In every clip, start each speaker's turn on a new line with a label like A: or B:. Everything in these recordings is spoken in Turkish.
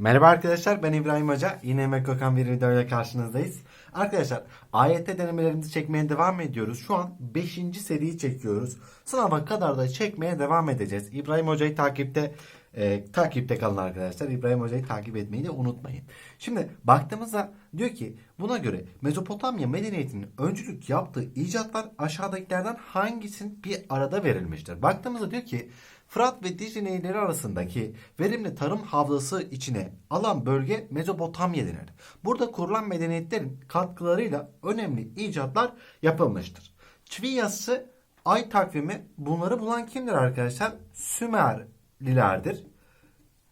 A: Merhaba arkadaşlar ben İbrahim Hoca. Yine Emek Okan bir videoyla karşınızdayız. Arkadaşlar AYT denemelerimizi çekmeye devam ediyoruz. Şu an 5. seriyi çekiyoruz. Sınava kadar da çekmeye devam edeceğiz. İbrahim Hoca'yı takipte e, takipte kalın arkadaşlar. İbrahim Hoca'yı takip etmeyi de unutmayın. Şimdi baktığımızda diyor ki buna göre Mezopotamya medeniyetinin öncülük yaptığı icatlar aşağıdakilerden hangisinin bir arada verilmiştir? Baktığımızda diyor ki Fırat ve Dicle nehirleri arasındaki verimli tarım havzası içine alan bölge Mezopotamya denir. Burada kurulan medeniyetlerin katkılarıyla önemli icatlar yapılmıştır. Çivi yazısı, ay takvimi bunları bulan kimdir arkadaşlar? Sümerlilerdir.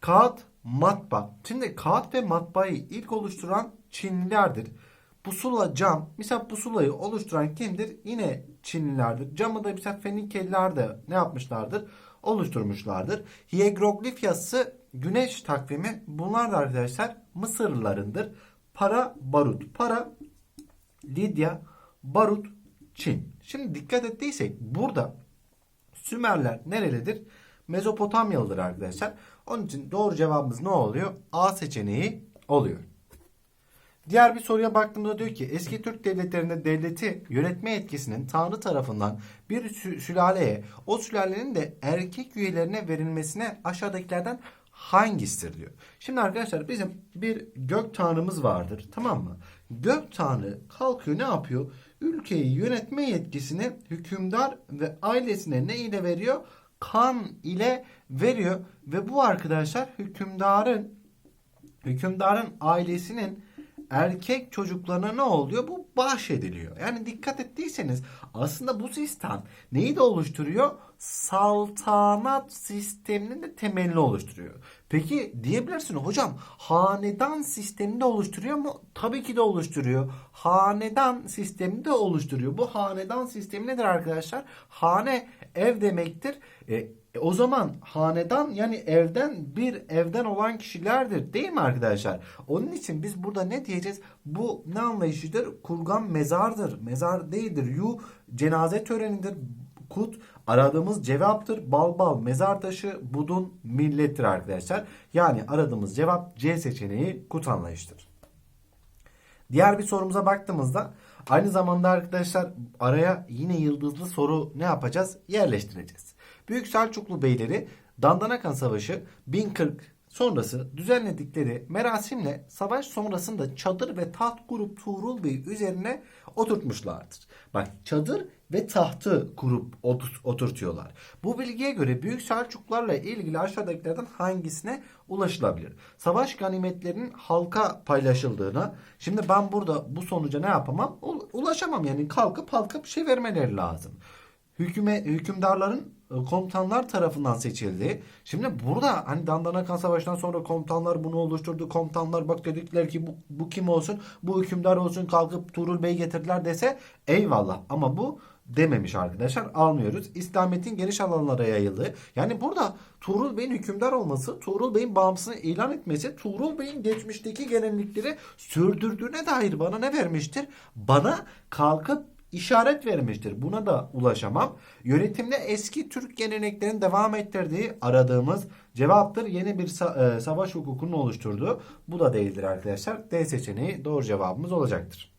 A: Kağıt, matbaa. Şimdi kağıt ve matbaayı ilk oluşturan Çinlilerdir. Pusula, cam. Mesela pusulayı oluşturan kimdir? Yine Çinlilerdir. Camı da mesela Fenikeliler de ne yapmışlardır? Oluşturmuşlardır. Hieroglif yazısı güneş takvimi. Bunlar da arkadaşlar Mısırlılarındır. Para, barut. Para, Lidya, barut, Çin. Şimdi dikkat ettiysek burada Sümerler nerelidir? Mezopotamyalıdır arkadaşlar. Onun için doğru cevabımız ne oluyor? A seçeneği oluyor. Diğer bir soruya baktığımda diyor ki eski Türk devletlerinde devleti yönetme etkisinin Tanrı tarafından bir sü- sülaleye o sülalenin de erkek üyelerine verilmesine aşağıdakilerden hangisidir diyor. Şimdi arkadaşlar bizim bir gök tanrımız vardır tamam mı? Gök tanrı kalkıyor ne yapıyor? Ülkeyi yönetme yetkisini hükümdar ve ailesine ne ile veriyor? Kan ile veriyor. Ve bu arkadaşlar hükümdarın hükümdarın ailesinin erkek çocuklarına ne oluyor? Bu bahşediliyor. Yani dikkat ettiyseniz aslında bu sistem neyi de oluşturuyor? Saltanat sisteminin de temelini oluşturuyor. Peki diyebilirsin hocam hanedan sistemini de oluşturuyor mu? Tabii ki de oluşturuyor. Hanedan sistemini de oluşturuyor. Bu hanedan sistemi nedir arkadaşlar? Hane ev demektir. E, e, o zaman hanedan yani evden bir evden olan kişilerdir değil mi arkadaşlar? Onun için biz burada ne diyeceğiz? Bu ne anlayışıdır? Kurgan mezardır. Mezar değildir. Yu cenaze törenidir. Kut aradığımız cevaptır. Bal bal mezar taşı budun millettir arkadaşlar. Yani aradığımız cevap C seçeneği kut anlayıştır. Diğer bir sorumuza baktığımızda aynı zamanda arkadaşlar araya yine yıldızlı soru ne yapacağız? Yerleştireceğiz. Büyük Selçuklu beyleri Dandanakan Savaşı 1040 sonrası düzenledikleri merasimle savaş sonrasında çadır ve taht kurup Tuğrul Bey üzerine oturtmuşlardır. Bak çadır ve tahtı kurup oturt- oturtuyorlar. Bu bilgiye göre Büyük Selçuklularla ilgili aşağıdakilerden hangisine ulaşılabilir? Savaş ganimetlerinin halka paylaşıldığına. Şimdi ben burada bu sonuca ne yapamam? Ulaşamam yani kalkıp halka bir şey vermeleri lazım. Hüküme, hükümdarların komutanlar tarafından seçildi. Şimdi burada hani Dandanakan Savaşı'ndan sonra komutanlar bunu oluşturdu. Komutanlar bak dedikler ki bu, bu kim olsun? Bu hükümdar olsun kalkıp Tuğrul Bey getirdiler dese eyvallah. Ama bu dememiş arkadaşlar. Almıyoruz. İslamiyet'in geniş alanlara yayıldığı. Yani burada Tuğrul Bey'in hükümdar olması, Tuğrul Bey'in bağımsızlığını ilan etmesi, Tuğrul Bey'in geçmişteki gelenekleri sürdürdüğüne dair bana ne vermiştir? Bana kalkıp işaret vermiştir. Buna da ulaşamam. Yönetimde eski Türk geleneklerini devam ettirdiği aradığımız cevaptır. Yeni bir sa- e, savaş hukukunu oluşturdu. Bu da değildir arkadaşlar. D seçeneği doğru cevabımız olacaktır.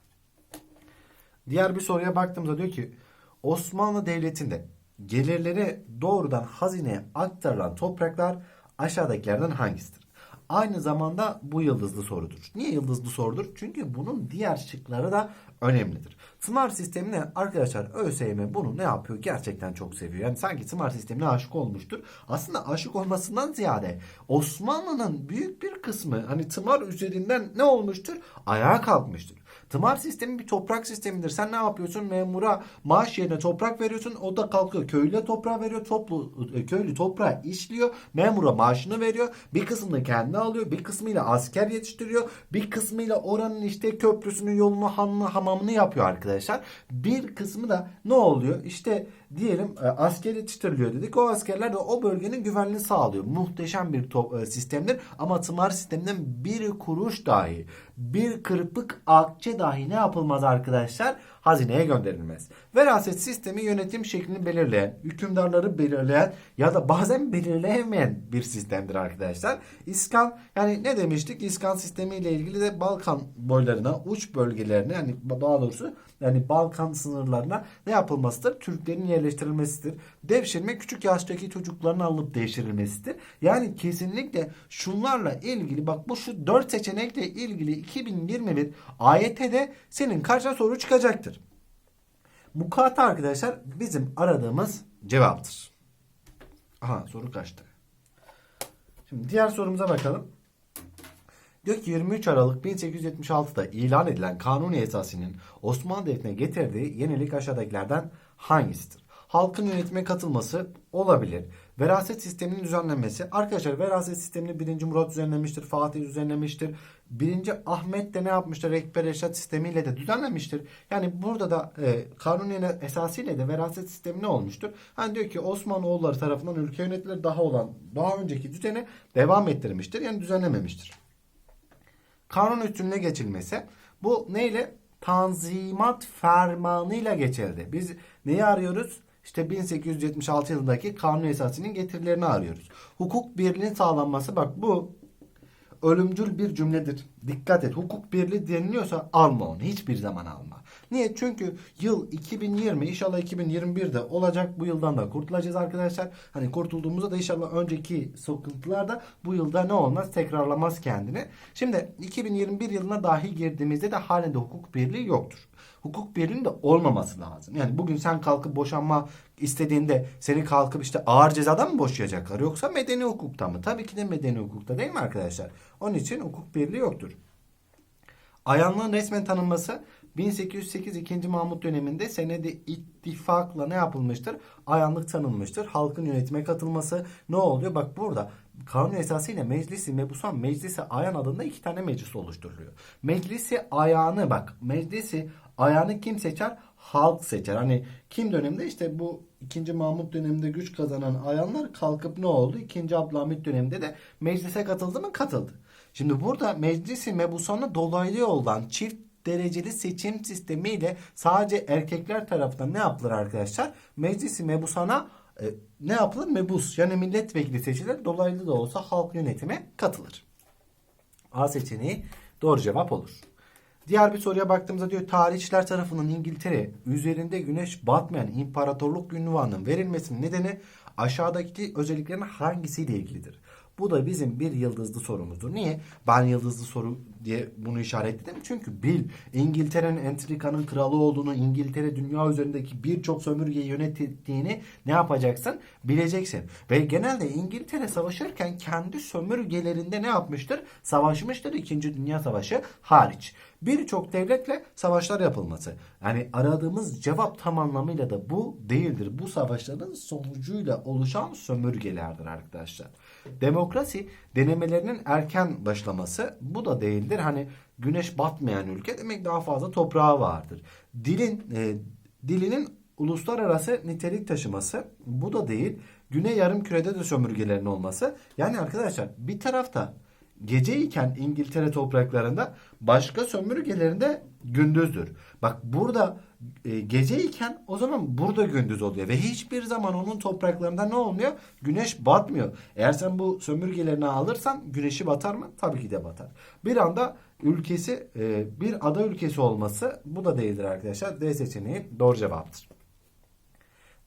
A: Diğer bir soruya baktığımızda diyor ki Osmanlı Devleti'nde gelirleri doğrudan hazineye aktarılan topraklar aşağıdakilerden hangisidir? Aynı zamanda bu yıldızlı sorudur. Niye yıldızlı sorudur? Çünkü bunun diğer şıkları da önemlidir. Tımar sistemine arkadaşlar ÖSYM bunu ne yapıyor? Gerçekten çok seviyor. Yani sanki tımar sistemine aşık olmuştur. Aslında aşık olmasından ziyade Osmanlı'nın büyük bir kısmı hani tımar üzerinden ne olmuştur? Ayağa kalkmıştır. Tımar sistemi bir toprak sistemidir. Sen ne yapıyorsun? Memura maaş yerine toprak veriyorsun. O da kalkıyor. Köylüye toprağı veriyor. Toplu, e, köylü toprağı işliyor. Memura maaşını veriyor. Bir kısmını kendi alıyor. Bir kısmıyla asker yetiştiriyor. Bir kısmıyla oranın işte köprüsünü, yolunu, hanını, hamamını yapıyor arkadaşlar. Bir kısmı da ne oluyor? İşte diyelim e, asker yetiştiriliyor dedik. O askerler de o bölgenin güvenliğini sağlıyor. Muhteşem bir e, sistemdir. Ama tımar sisteminden bir kuruş dahi, bir kırpık akçe dahi ne yapılmaz arkadaşlar? Hazineye gönderilmez. Veraset sistemi yönetim şeklini belirleyen, hükümdarları belirleyen ya da bazen belirleyemeyen bir sistemdir arkadaşlar. İskan yani ne demiştik? İskan sistemi ile ilgili de Balkan boylarına, uç bölgelerine yani daha doğrusu yani Balkan sınırlarına ne yapılmasıdır? Türklerin yerleştirilmesidir. Devşirme küçük yaştaki çocukların alınıp devşirilmesidir. Yani kesinlikle şunlarla ilgili bak bu şu dört seçenekle ilgili 2021 AYT'de senin karşına soru çıkacaktır. Kağıt arkadaşlar bizim aradığımız cevaptır. Aha soru kaçtı. Şimdi diğer sorumuza bakalım. Diyor ki 23 Aralık 1876'da ilan edilen Kanuni Esası'nın Osmanlı Devleti'ne getirdiği yenilik aşağıdakilerden hangisidir? Halkın yönetime katılması olabilir. Veraset sisteminin düzenlenmesi. Arkadaşlar veraset sistemini 1. Murat düzenlemiştir. Fatih düzenlemiştir. 1. Ahmet de ne yapmıştır? Rehber Eşat sistemiyle de düzenlemiştir. Yani burada da e, Kanuni esasıyla de veraset sistemi ne olmuştur? Hani diyor ki Osmanoğulları tarafından ülke yönetileri daha olan daha önceki düzeni devam ettirmiştir. Yani düzenlememiştir kanun üstünlüğe geçilmesi. Bu neyle? Tanzimat fermanıyla geçildi. Biz neyi arıyoruz? İşte 1876 yılındaki kanun esasının getirilerini arıyoruz. Hukuk birliğinin sağlanması bak bu ölümcül bir cümledir. Dikkat et. Hukuk birliği deniliyorsa alma onu. Hiçbir zaman alma. Niye? Çünkü yıl 2020 inşallah 2021'de olacak. Bu yıldan da kurtulacağız arkadaşlar. Hani kurtulduğumuzda da inşallah önceki sıkıntılar da bu yılda ne olmaz? Tekrarlamaz kendini. Şimdi 2021 yılına dahi girdiğimizde de halen hukuk birliği yoktur. Hukuk birliğinin de olmaması lazım. Yani bugün sen kalkıp boşanma istediğinde seni kalkıp işte ağır cezadan mı boşayacaklar yoksa medeni hukukta mı? Tabii ki de medeni hukukta değil mi arkadaşlar? Onun için hukuk birliği yoktur. Ayanlığın resmen tanınması 1808 2. Mahmut döneminde senede ittifakla ne yapılmıştır? Ayanlık tanınmıştır. Halkın yönetime katılması ne oluyor? Bak burada kanun esasıyla meclisi mebusan meclisi ayan adında iki tane meclis oluşturuluyor. Meclisi ayağını bak meclisi ayağını kim seçer? Halk seçer. Hani kim döneminde işte bu 2. Mahmut döneminde güç kazanan ayanlar kalkıp ne oldu? 2. Abdülhamit döneminde de meclise katıldı mı? Katıldı. Şimdi burada meclisi mebusanı dolaylı yoldan çift dereceli seçim sistemiyle sadece erkekler tarafından ne yapılır arkadaşlar? Meclisi mebusana e, ne yapılır? Mebus yani milletvekili seçilir. Dolaylı da olsa halk yönetime katılır. A seçeneği doğru cevap olur. Diğer bir soruya baktığımızda diyor tarihçiler tarafından İngiltere üzerinde güneş batmayan imparatorluk ünvanının verilmesinin nedeni aşağıdaki özelliklerin hangisiyle ilgilidir? Bu da bizim bir yıldızlı sorumuzdur. Niye? Ben yıldızlı soru diye bunu işaretledim. Çünkü bil İngiltere'nin entrikanın kralı olduğunu, İngiltere dünya üzerindeki birçok sömürgeyi yönettiğini ne yapacaksın? Bileceksin. Ve genelde İngiltere savaşırken kendi sömürgelerinde ne yapmıştır? Savaşmıştır. İkinci Dünya Savaşı hariç. Birçok devletle savaşlar yapılması. Yani aradığımız cevap tam anlamıyla da bu değildir. Bu savaşların sonucuyla oluşan sömürgelerdir arkadaşlar. Demokrasi denemelerinin erken başlaması bu da değildir. Hani güneş batmayan ülke demek daha fazla toprağı vardır. Dilin e, dilinin uluslararası nitelik taşıması bu da değil. Güney yarım kürede de sömürgelerin olması. Yani arkadaşlar bir tarafta geceyken İngiltere topraklarında başka sömürgelerinde gündüzdür. Bak burada e, geceyken o zaman burada gündüz oluyor ve hiçbir zaman onun topraklarında ne olmuyor? Güneş batmıyor. Eğer sen bu sömürgelerini alırsan güneşi batar mı? Tabii ki de batar. Bir anda ülkesi e, bir ada ülkesi olması bu da değildir arkadaşlar. D seçeneği doğru cevaptır.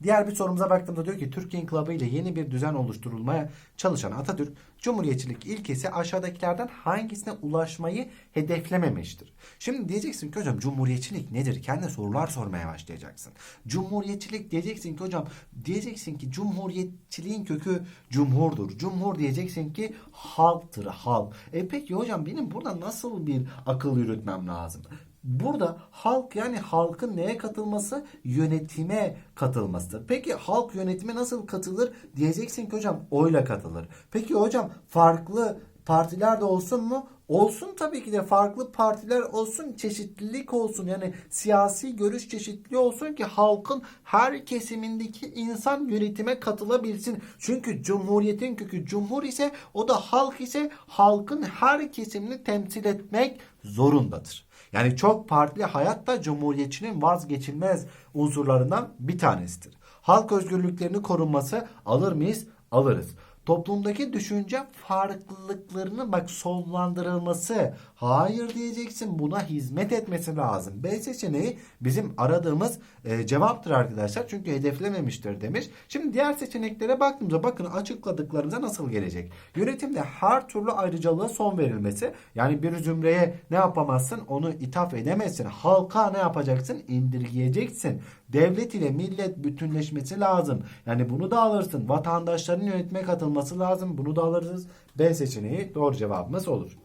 A: Diğer bir sorumuza baktığımda diyor ki Türkiye İnkılabı ile yeni bir düzen oluşturulmaya çalışan Atatürk, Cumhuriyetçilik ilkesi aşağıdakilerden hangisine ulaşmayı hedeflememiştir? Şimdi diyeceksin ki hocam Cumhuriyetçilik nedir? Kendine sorular sormaya başlayacaksın. Cumhuriyetçilik diyeceksin ki hocam diyeceksin ki Cumhuriyetçiliğin kökü cumhurdur. Cumhur diyeceksin ki halktır halk. E peki hocam benim burada nasıl bir akıl yürütmem lazım? Burada halk yani halkın neye katılması? Yönetime katılmasıdır. Peki halk yönetime nasıl katılır? Diyeceksin ki hocam oyla katılır. Peki hocam farklı partiler de olsun mu? Olsun tabii ki de farklı partiler olsun, çeşitlilik olsun. Yani siyasi görüş çeşitliliği olsun ki halkın her kesimindeki insan yönetime katılabilsin. Çünkü cumhuriyetin kökü cumhur ise o da halk ise halkın her kesimini temsil etmek zorundadır. Yani çok partili hayat da cumhuriyetçinin vazgeçilmez unsurlarından bir tanesidir. Halk özgürlüklerini korunması alır mıyız? Alırız. Toplumdaki düşünce farklılıklarının bak sonlandırılması. Hayır diyeceksin buna hizmet etmesi lazım. B seçeneği bizim aradığımız e, cevaptır arkadaşlar. Çünkü hedeflememiştir demiş. Şimdi diğer seçeneklere baktığımızda bakın açıkladıklarınıza nasıl gelecek. Yönetimde her türlü ayrıcalığa son verilmesi. Yani bir zümreye ne yapamazsın? Onu ithaf edemezsin. Halka ne yapacaksın? İndirgeyeceksin. Devlet ile millet bütünleşmesi lazım. Yani bunu da alırsın. Vatandaşların yönetime katılması lazım. Bunu da alırız. B seçeneği doğru cevabımız olur.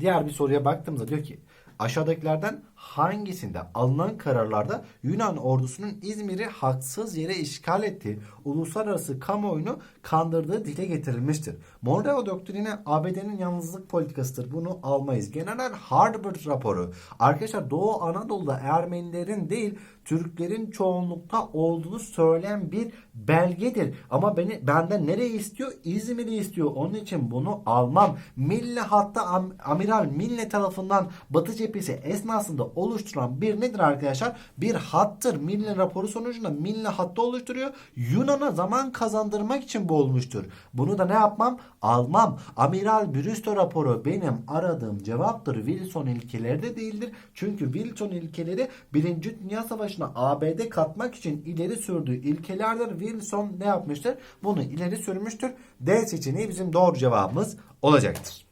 A: Diğer bir soruya baktığımızda diyor ki aşağıdakilerden hangisinde alınan kararlarda Yunan ordusunun İzmir'i haksız yere işgal ettiği, uluslararası kamuoyunu kandırdığı dile getirilmiştir. Monroe doktrini ABD'nin yalnızlık politikasıdır. Bunu almayız. General Harbert raporu. Arkadaşlar Doğu Anadolu'da Ermenilerin değil Türklerin çoğunlukta olduğunu söyleyen bir belgedir. Ama beni benden nereyi istiyor? İzmir'i istiyor. Onun için bunu almam. Milli hatta Am- Amiral Milne tarafından Batı cephesi esnasında oluşturulan bir nedir arkadaşlar? Bir hattır. Milne raporu sonucunda Milne hattı oluşturuyor. Yunan'a zaman kazandırmak için bu olmuştur. Bunu da ne yapmam? Almam. Amiral Brüsto raporu benim aradığım cevaptır. Wilson ilkeleri de değildir. Çünkü Wilson ilkeleri Birinci Dünya Savaşı'na ABD katmak için ileri sürdüğü ilkelerdir. Wilson ne yapmıştır? Bunu ileri sürmüştür. D seçeneği bizim doğru cevabımız olacaktır.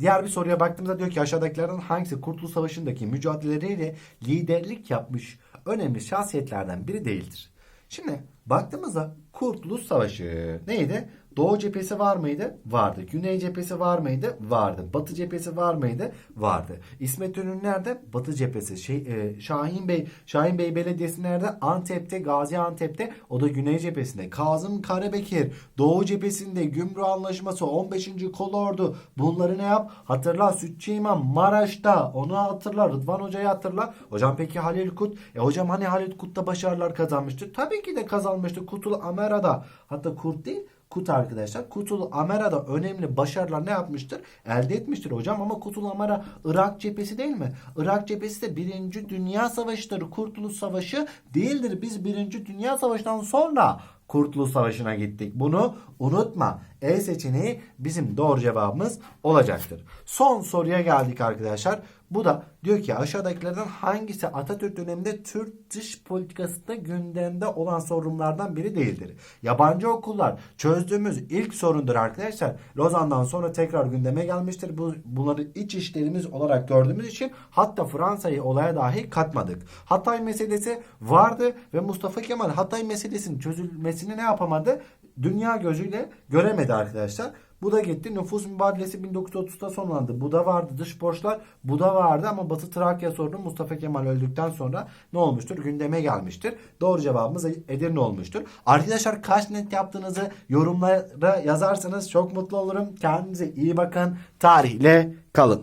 A: Diğer bir soruya baktığımızda diyor ki aşağıdakilerden hangisi Kurtuluş Savaşı'ndaki mücadeleleriyle liderlik yapmış önemli şahsiyetlerden biri değildir? Şimdi baktığımızda Kurtuluş Savaşı neydi? Doğu cephesi var mıydı? Vardı. Güney cephesi var mıydı? Vardı. Batı cephesi var mıydı? Vardı. İsmet İnönü nerede? Batı cephesi. Şey, e, Şahin Bey, Şahin Bey Belediyesi nerede? Antep'te, Gaziantep'te. O da Güney cephesinde. Kazım Karabekir Doğu cephesinde Gümrük Anlaşması 15. Kolordu. Bunları ne yap? Hatırla Sütçü İmam Maraş'ta. Onu hatırla. Rıdvan Hoca'yı hatırla. Hocam peki Halil Kut? E hocam hani Halil Kut'ta başarılar kazanmıştı? Tabii ki de kazanmıştı. Kutul Amera'da. Hatta Kurt değil Kut arkadaşlar. Kutul Amera'da önemli başarılar ne yapmıştır? Elde etmiştir hocam ama Kutul Amera Irak cephesi değil mi? Irak cephesi de Birinci Dünya Savaşı'dır. Kurtuluş Savaşı değildir. Biz Birinci Dünya Savaşı'ndan sonra Kurtuluş Savaşı'na gittik. Bunu unutma. E seçeneği bizim doğru cevabımız olacaktır. Son soruya geldik arkadaşlar. Bu da diyor ki aşağıdakilerden hangisi Atatürk döneminde Türk dış politikasında gündemde olan sorunlardan biri değildir? Yabancı okullar çözdüğümüz ilk sorundur arkadaşlar. Lozan'dan sonra tekrar gündeme gelmiştir. Bu, bunları iç işlerimiz olarak gördüğümüz için hatta Fransa'yı olaya dahi katmadık. Hatay meselesi vardı ve Mustafa Kemal Hatay meselesinin çözülmesini ne yapamadı? Dünya gözüyle göremedi arkadaşlar. Bu da gitti. Nüfus mübadelesi 1930'da sonlandı. Bu da vardı. Dış borçlar bu da vardı ama Batı Trakya sorunu Mustafa Kemal öldükten sonra ne olmuştur? Gündeme gelmiştir. Doğru cevabımız Edirne olmuştur. Arkadaşlar kaç net yaptığınızı yorumlara yazarsanız çok mutlu olurum. Kendinize iyi bakın. Tarihle kalın.